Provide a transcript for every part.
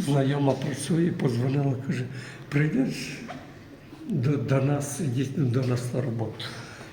знайома працює, і позвонила, каже, прийдеш до, до нас, ідіть до нас на роботу.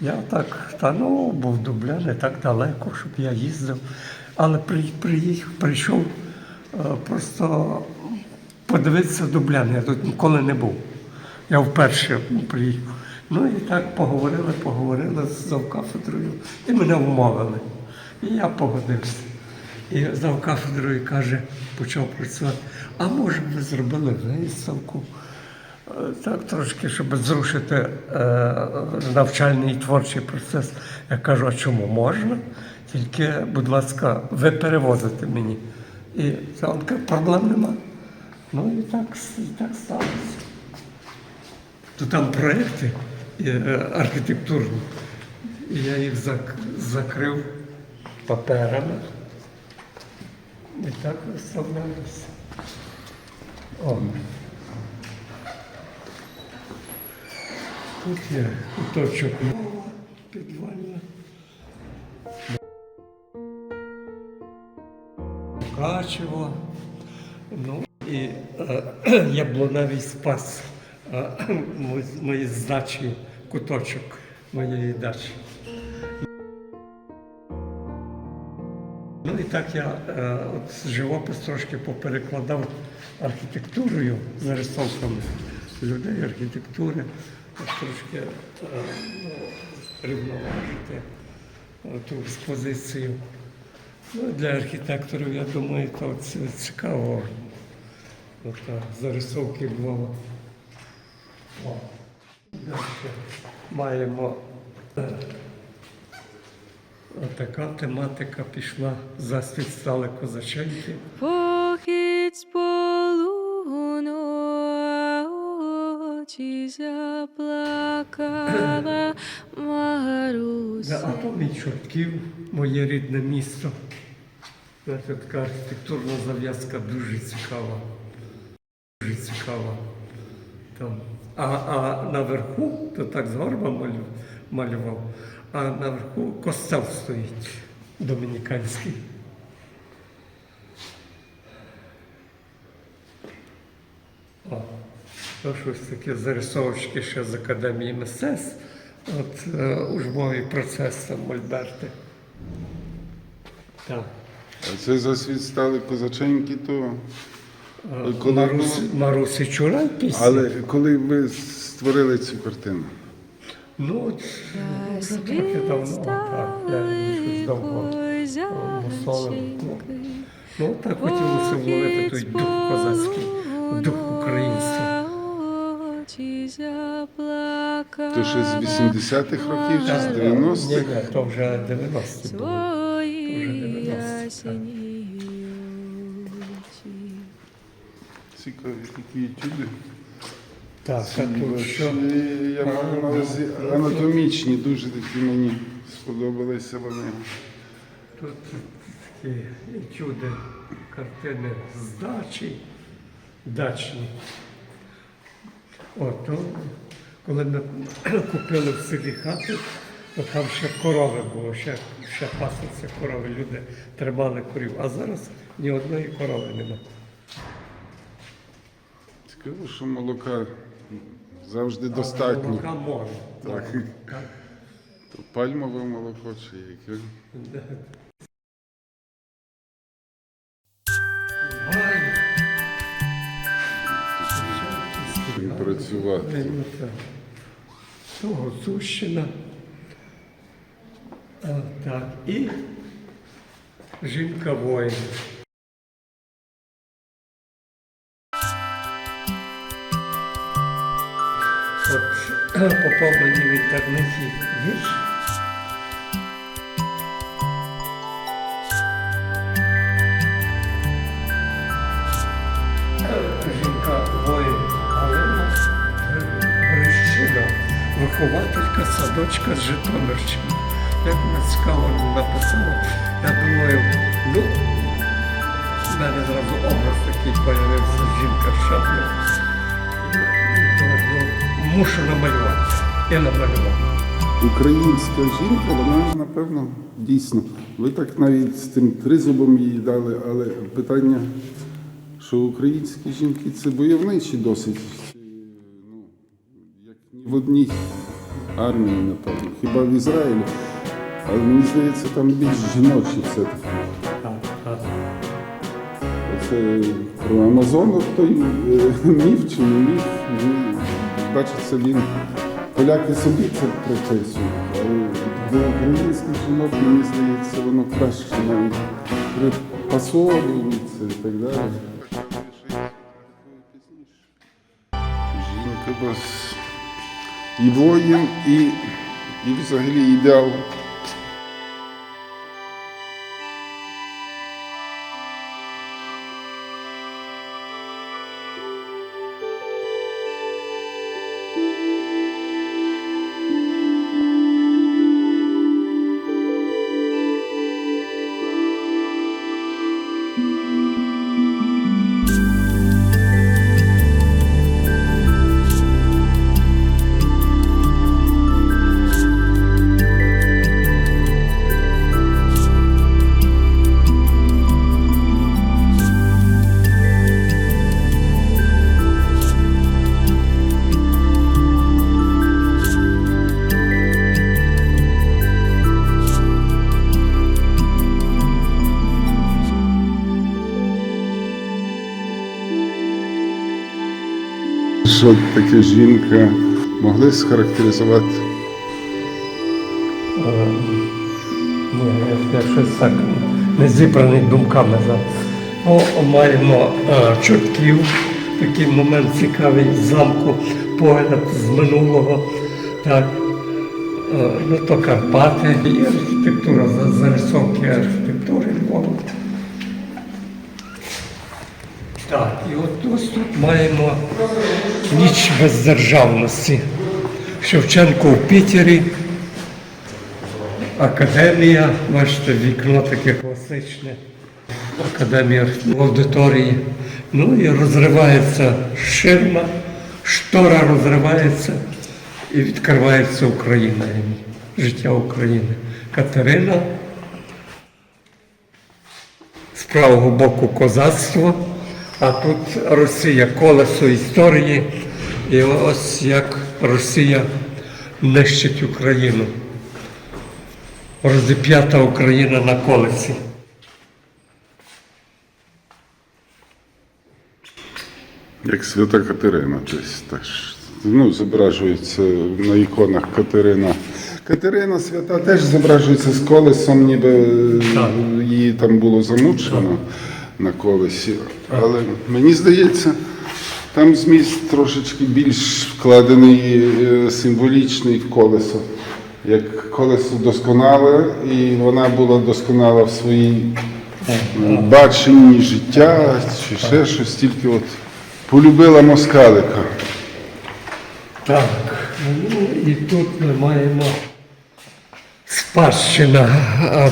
Я так, та ну, був Дубля, не так далеко, щоб я їздив. Але при, приїхав, прийшов е, просто подивитися Дублян. Я тут ніколи не був. Я вперше приїхав. Ну і так поговорили, поговорили з завкафедрою, і мене вмовили. І я погодився. І завкафедрою каже, почав працювати, а може ви зробили виставку? Е, Так, трошки, щоб зрушити е, навчальний і творчий процес. Я кажу, а чому можна? Тільки, будь ласка, ви перевозите мені. І він каже, проблем нема. Ну і так, і так сталося. То там проекти е, архітектурні. І я їх зак- закрив паперами. І так виставлялися. О. Тут є куточок підвальна. Мукачево. Ну і е, яблуневий спас. Е, мої здачі, куточок моєї дачі. Так я е, от живопис трошки поперекладав архітектурою, зарисовками людей, архітектури, трошки е, ну, рівноважити е, ту експозицію. Ну, для архітекторів, я думаю, то це цікаво. От, зарисовки Львова. Маємо така тематика пішла, засвіт стали козаченьки. Похід а очі заплакала Маруся. Атомій Чортків, моє рідне місто. Знаєте, така архітектурна зав'язка дуже цікава. Дуже цікава. Там. А, а наверху, то так з горба малював, а наверху костел стоїть домініканський. О, то щось таке зарисовочки ще з Академії мистецтв. От е, учбовий процес там Мольберти. Так. А це за світ стали козаченьки, то. Е, Коли Марусі, Марусі Чурай пісня. Але коли ви створили цю картину? Ну, от, ну, вже трохи давно, так, я щось довго мусолив. Ну, ну, так хотілося вловити той дух козацький, дух українства. То ще з 80-х років чи з 90-х? Ні, ні, то вже 90-ті були. Свої Вже 90, так. Цікаві такі етюди. Так, а тут що? Я маю на увазі анатомічні, дуже такі мені сподобалися вони. Тут такі етюди, картини з дачі, дачні. От, то, коли ми купили в селі хату, то там ще корови було, ще, ще пасуться корови, люди тримали корів. А зараз ні одної корови немає. Цікаво, що молока завжди достатньо. Молока можна. Так. Так. То пальмове молоко чи яке? Працювати. Ну, так. То Гуцульщина. Так, і жінка воїн. Мені в інтернеті вірш. Жінка воїн Галина Грищина, вихователька садочка з Житомирщини. Як цікаво написала, я думаю, ну, в мене зразу образ такий з'явився жінка з Мушу намалювати. І намалював. Українська жінка, вона напевно дійсно. Ви так навіть з тим тризубом її дали, але питання, що українські жінки це бойовничі досить. Ну, як ні в одній армії, напевно. Хіба в Ізраїлі. Але мені здається, там більш жіночі все-таки. Так, так. Про Амазонок той е, міф чи не міф. Бачиться, він поляки собі це приписують. Але до українських мені здається, воно краще навіть припасовується і так далі. Жінка без і воїн, і, і взагалі ідеал. Що таке жінка могли схарактеризувати? Ні, я, щось так не зібраний думками зараз. Ну, маємо е, чортків, такий момент цікавий замку, погляд з минулого. Так. Е, ну, то Карпати і архітектура, за- зарисовки архітектури. Так, і от ось тут маємо ніч бездержавності. Шевченко в Пітері. Академія, бачите, вікно таке класичне. Академія в аудиторії. Ну і розривається ширма, штора розривається і відкривається Україна, життя України. Катерина. З правого боку козацтво, а тут Росія, колесо історії. І ось як Росія нищить Україну розіп'ята Україна на колесі. Як свята Катерина, десь теж. Ну, зображується на іконах Катерина. Катерина свята теж зображується з колесом, ніби Так. її там було замучено на колесі. Але мені здається, там зміст трошечки більш вкладений е, символічний в колесо. Як колесо досконале, і вона була досконала в своїй баченні життя чи ще щось, тільки от полюбила москалика. Так, ну і тут ми маємо спадщина,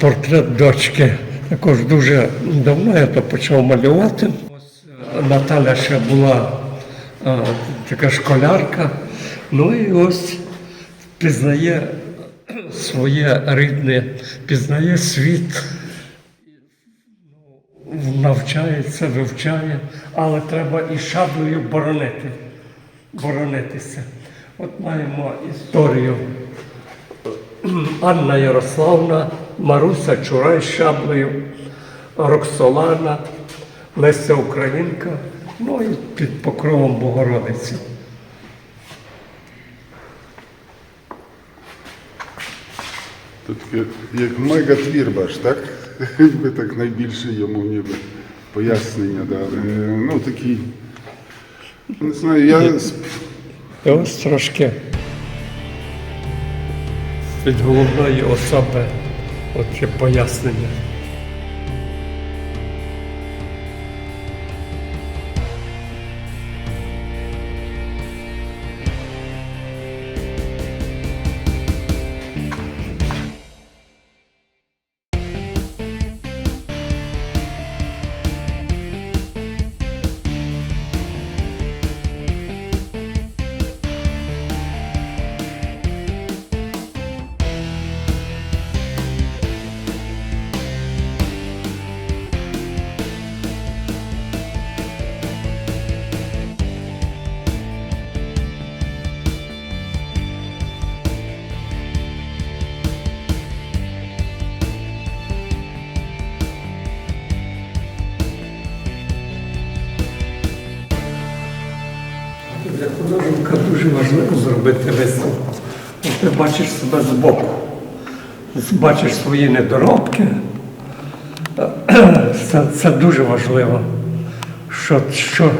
портрет дочки. Також дуже давно я то почав малювати. Е, Наталя ще була е, така школярка. Ну і ось пізнає своє рідне, пізнає світ, навчається, вивчає, але треба і шаблею боронити, боронитися. От маємо історію. Анна Ярославна, Маруся Чурай з шаблею, Роксолана, Леся Українка, ну і під покровом Богородиці. Тут як мегатвір, бач, так? Ви так найбільше йому ніби пояснення дали. Е, Ну такий. Не знаю, я ось трошки від головної особи от є пояснення. Зробити висновку. Ти бачиш себе збоку, бачиш свої недоробки. Це, це дуже важливо. Що, що,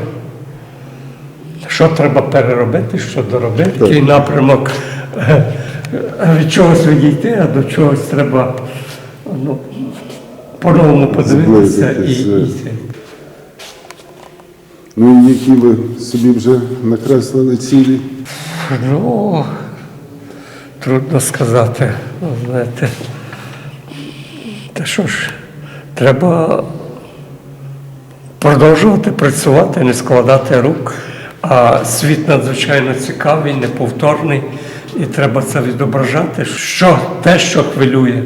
що треба переробити, що доробити, який напрямок е, е, від чогось відійти, а до чогось треба ну, по-новому подивитися і, і е. йти. Ну, які ви собі вже накреслили цілі? Ну, трудно сказати. Знаєте, та що ж, треба продовжувати працювати, не складати рук. А світ надзвичайно цікавий, неповторний, і треба це відображати. Що те, що хвилює,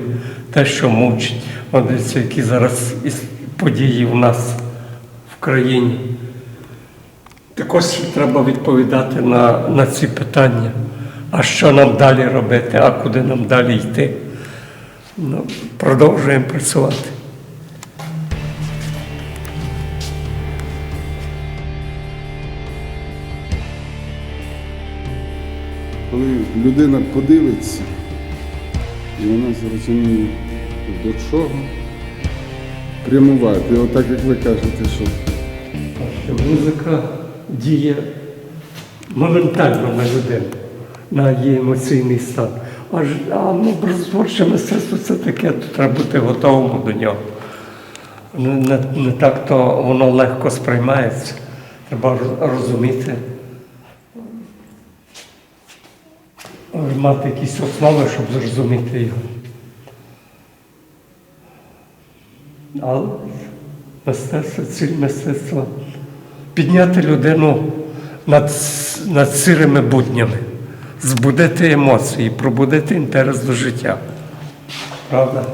те, що мучить. От які зараз події у нас в країні. Також треба відповідати на, на ці питання. А що нам далі робити, а куди нам далі йти? Ну, продовжуємо працювати. Коли людина подивиться, і вона зрозуміє, до чого прямувати. Отак, як ви кажете, що Що музика діє моментально на людину, на її емоційний стан. Аж а ну, образотворче мистецтво це таке, то треба бути готовим до нього. Не, не, не так то воно легко сприймається. Треба розуміти, мати якісь основи, щоб зрозуміти його. Але мистецтво, ціль мистецтва підняти людину над, над сирими буднями, збудити емоції, пробудити інтерес до життя. Правда?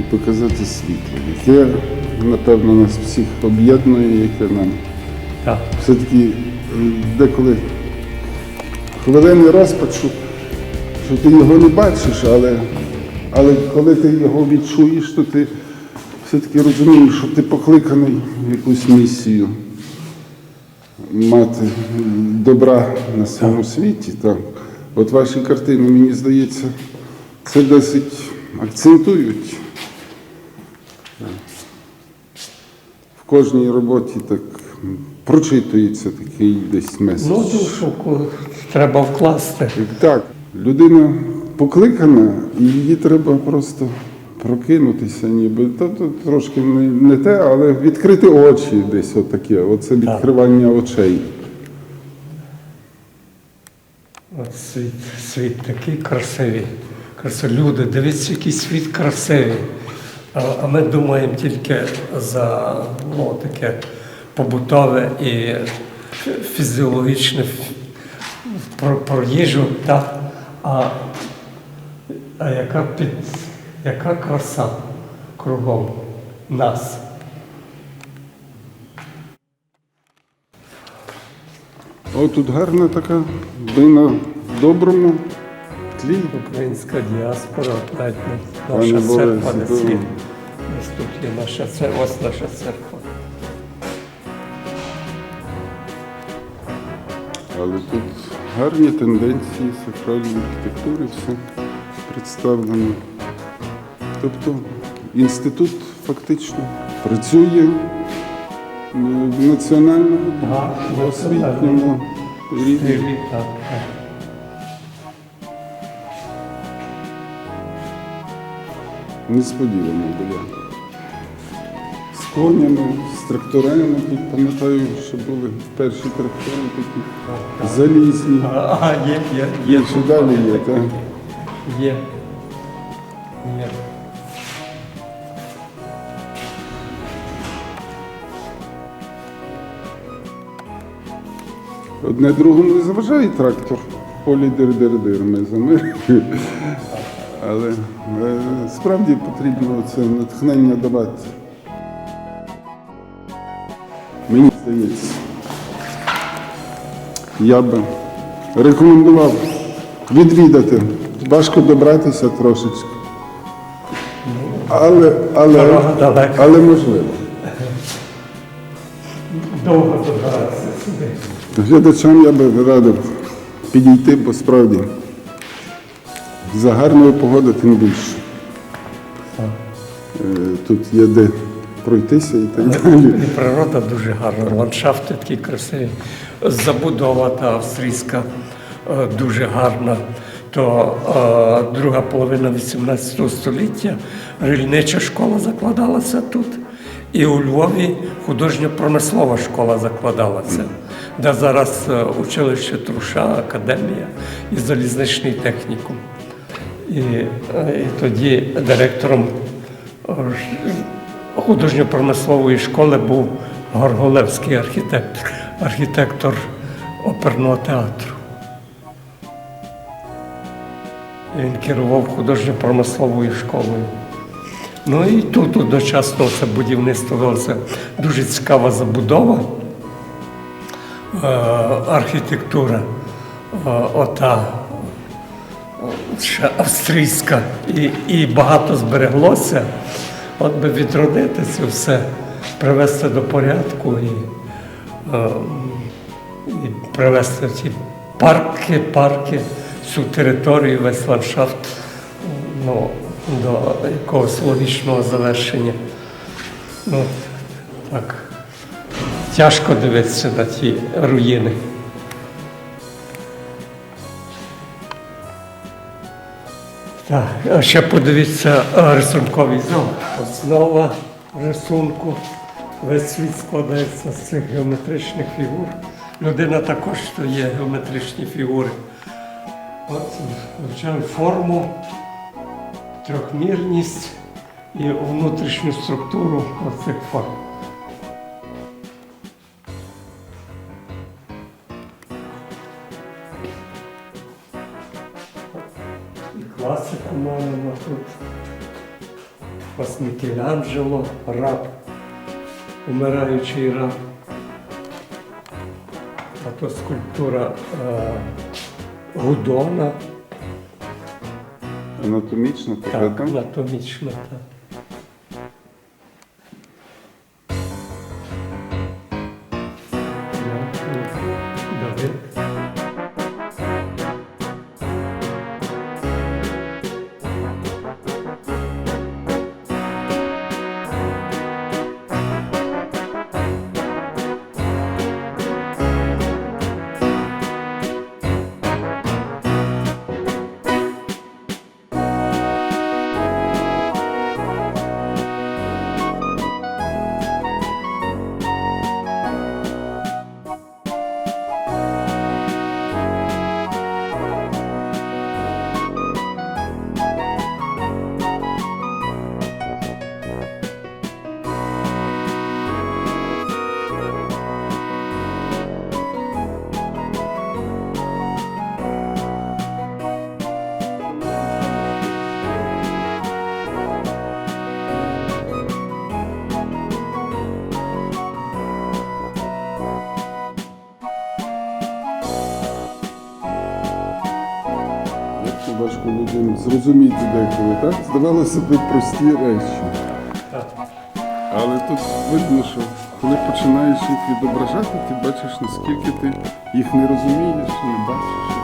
і показати світло, яке, напевно, нас всіх об'єднує, яке нам Так. все-таки деколи хвилини розпачу, що ти його не бачиш, але, але коли ти його відчуєш, то ти все-таки розумієш, що ти покликаний в якусь місію мати добра на цьому світі. Так. От ваші картини, мені здається, це досить акцентують. В кожній роботі так прочитується такий десь меседж. Ну, треба вкласти. Так, людина покликана, і її треба просто прокинутися, ніби то, то трошки не, не те, але відкрити очі десь отаке. Оце відкривання очей. От світ, світ такий красивий. Красивий. Люди, дивіться, який світ красивий. А, а ми думаємо тільки за ну, таке побутове і фізіологічне фі- про, про їжу, так? А, а яка, під, яка краса кругом нас? О, тут гарна така, ви на доброму тлі. Українська діаспора, навіть наша церква на світ. Ось тут є наша церква, ось наша церква. Але тут гарні тенденції сакральної архітектури, все представлено. Тобто інститут фактично працює в національному Ага, освітньому рівні. Несподівано було. Конями, з тракторами, тут пам'ятаю, що були перші трактори такі залізні. А, є, є, Є є. ще далі є, так? Є. Є. Одне другому не заважає трактор. Полі дир-дир-дир ми за мир. Але е, справді потрібно це натхнення давати. Мені здається, я би рекомендував відвідати важко добратися трошечки. Але, але, Дорога далека. але можливо. Довго добиратися сюди. Глядачам я би радив підійти, бо справді за гарної погоди тим більше. Е, Тут є де пройтися і так далі. І природа дуже гарна, ландшафти такі красиві. Забудова та австрійська е, дуже гарна. То е, друга половина 18 століття рільнича школа закладалася тут. І у Львові художньо-промислова школа закладалася, де зараз е, училище Труша, академія і залізничний технікум. І, і тоді директором художньо-промислової школи був Горголевський архітектор, архітектор оперного театру. Він керував художньо-промисловою школою. Ну і тут одночасно це будівництво велося дуже цікава забудова, е, архітектура, е, ота ще австрійська, і, і багато збереглося. От би відродити це все, привести до порядку і, е, і привести ті парки, парки, всю територію, весь ландшафт ну, до якогось логічного завершення. Ну, так. Тяжко дивитися на ті руїни. Так, а ще подивіться рисунковий зал. Основа рисунку. Весь світ складається з цих геометричних фігур. Людина також то є геометричні фігури. От вивчаємо форму, трьохмірність і внутрішню структуру цих форм. Мікеланджело, раб, умираючий раб. А то скульптура е, Гудона, Анатомічна? так, так, анатомічна. Так. Зрозуміти деколи, так? Здавалося б прості речі. Але тут видно, що коли починаєш їх відображати, ти бачиш, наскільки ти їх не розумієш, не бачиш,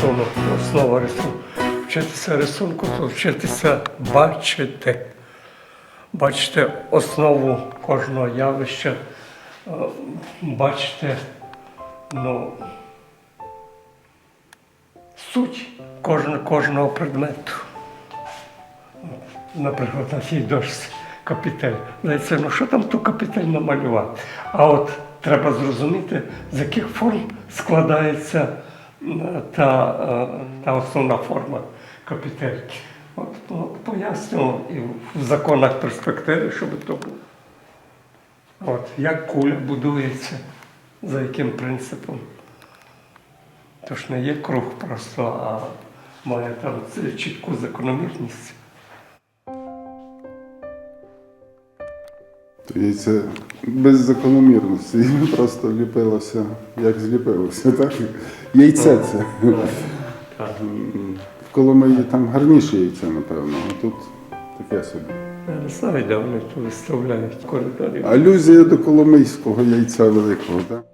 рисунок, основа рисунку. Вчитися рисунку, то вчитися бачити. Бачити основу кожного явища, е, бачити ну, суть кожного предмету. Наприклад, на цій дошці капітель. Здається, ну що там ту капітель намалювати? А от треба зрозуміти, з яких форм складається та, е, та основна форма капітельки. От по- пояснював і в законах перспективи, щоб то було. От, як куля будується, за яким принципом. Тож не є круг просто, а має там чітку закономірність. То яйце без закономірності, просто ліпилося, як зліпилося, так? Яйце це. В Коломиї там гарніше яйце, напевно, а тут таке собі. Я не знаю, де вони тут виставляють в коридорі. Алюзія до коломийського яйця великого, так?